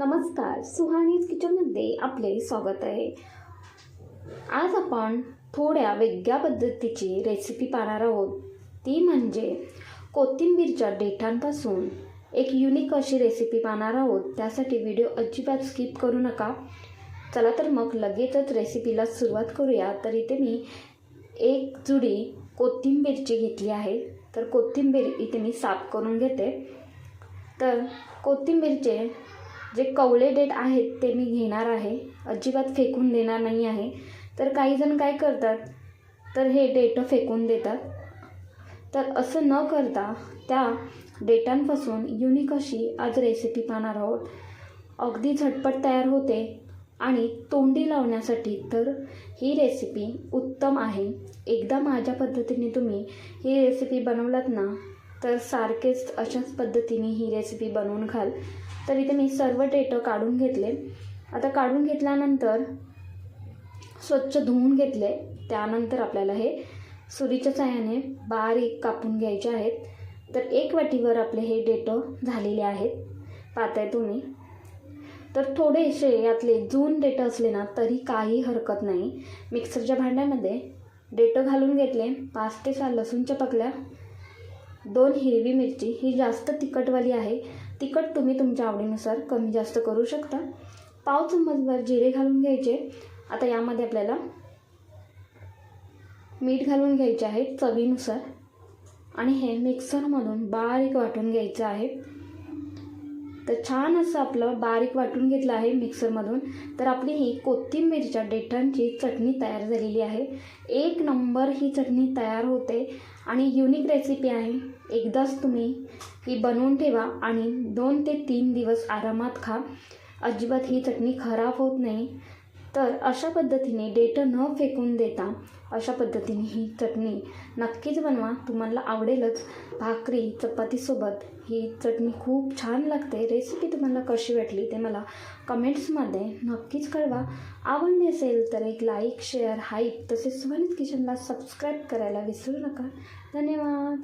नमस्कार सुहानीज किचनमध्ये आपले स्वागत आहे. आज आपण थोड्या वेगळ्या पद्धतीची रेसिपी पाहणार आहोत. ती म्हणजे कोथिंबीरच्या देठांपासून एक युनिक अशी रेसिपी पाहणार आहोत. त्यासाठी व्हिडिओ अजिबात स्किप करू नका. चला तर मग लगेचच रेसिपीला सुरुवात करूया. तर इथे मी एक जुडी कोथिंबीरची घेतली आहे. तर कोथिंबीर इथे मी साफ करून घेते. तर कोथिंबीरचे जे कवळे डेट आहेत ते मी घेणार आहे. अजिबात फेकून देणार नाही आहे. तर काही जण काय करतात? तर हे डेटं फेकून देतात. तर असं न करता त्या डेटांपासून युनिक अशी आज रेसिपी पाहणार आहोत. अगदी झटपट तयार होते आणि तोंडी लावण्यासाठी तर ही रेसिपी उत्तम आहे. एकदा माझ्या पद्धतीने तुम्ही ही रेसिपी बनवलात ना तर सारखेच अशाच पद्धतीने ही रेसिपी बनवून खाल तर इथे मी सर्व डेटं काढून घेतले. आता काढून घेतल्यानंतर स्वच्छ धुवून घेतले. त्यानंतर आपल्याला हे सुरीच्या साह्याने बारीक कापून घ्यायचे आहेत. तर एक वाटीवर आपले हे डेटं झालेले आहेत. पाहताय तुम्ही. तर थोडेसे यातले जून डेटं असले ना तरी काही हरकत नाही. मिक्सरच्या भांड्यामध्ये डेटं घालून घेतले. पाच ते सहा लसूणच्या पकल्या. दोन हिरवी मिरची ही जास्त तिखटवाली आहे. तिखट तुम्ही तुमच्या आवडीनुसार कमी जास्त करू शकता. पाव चम्मचभर जिरे घालून घ्यायचे. आता यामध्ये आपल्याला मीठ घालून घ्यायचे आहे चवीनुसार. आणि हे मिक्सरमधून बारीक वाटून घ्यायचं आहे. तर छान असं आपलं बारीक वाटून घेतलं आहे मिक्सरमधून. तर आपली ही कोथिंबीरच्या डेठांची चटणी तयार झालेली आहे. एक नंबर ही चटणी तयार होते आणि युनिक रेसिपी आहे. एकदाच तुम्ही ही बनवून ठेवा आणि दोन ते तीन दिवस आरामात खा. अजिबात ही चटणी खराब होत नाही. तर अशा पद्धतीने डेटं न फेकून देता अशा पद्धतीने ही चटणी नक्कीच बनवा. तुम्हाला आवडेलच. भाकरी चपातीसोबत ही चटणी खूप छान लागते. रेसिपी तुम्हाला कशी वाटली ते मला कमेंट्समध्ये नक्कीच कळवा. आवडली असेल तर एक लाईक शेअर हाईप तसेच सुहानीत किचनला सबस्क्राईब करायला विसरू नका. धन्यवाद.